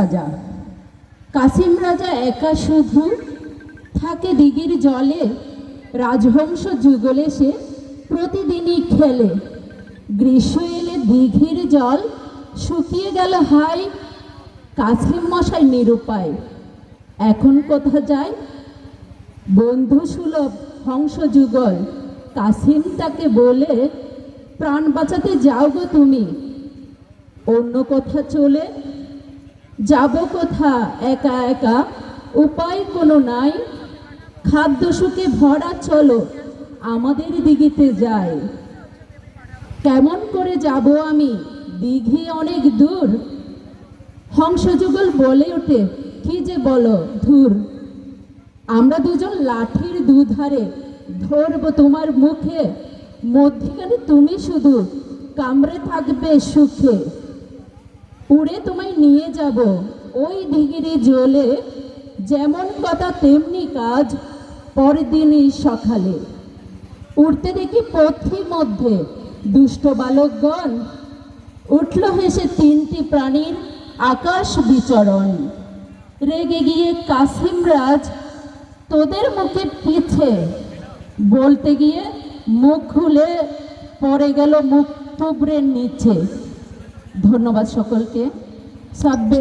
রাজা কাসিম রাজা একা শুধু থাকে দিঘির জলে, রাজহংস যুগলে সে প্রতিদিনই খেলে। গ্রীষ্ম এলে দিঘির জল শুকিয়ে গেল হাই কাসিম মশাই নিরুপায়। এখন কোথা যায়? বন্ধু সুলভ হংস যুগল, কাসিম তাকে বলে, প্রাণ বাঁচাতে যাও গো তুমি। অন্য কোথা চলে যাব কোথা? একা একা? উপায় কোনো নাই। খাদ্য সুখে ভরা চলো, আমাদের দিঘিতে যাই। কেমন করে যাব আমি? দিঘি অনেক দূর। হংসযুগল বলে ওঠে, কি যে বলো, ধুর। আমরা দুজন লাঠির দুধারে, ধরবো তোমার মুখে। মধ্যিখানে তুমি শুধু, কামড়ে থাকবে সুখে। উড়ে তোমায় নিয়ে যাব। ওই দিঘিরে জলে যেমন কথা তেমনি কাজ পরের দিনই সকালে। উঠতে দেখি পথির মধ্যে দুষ্ট বালকগণ। উঠল হেসে তিনটি প্রাণীর আকাশ বিচরণ। রেগে গিয়ে কাসিম রাজ, তোদের মুখে পিছে? বলতে গিয়ে মুখ খুলে পড়ে গেল মুখ থুবড়ে নিচে। ধন্যবাদ সকলকে। সাব্বে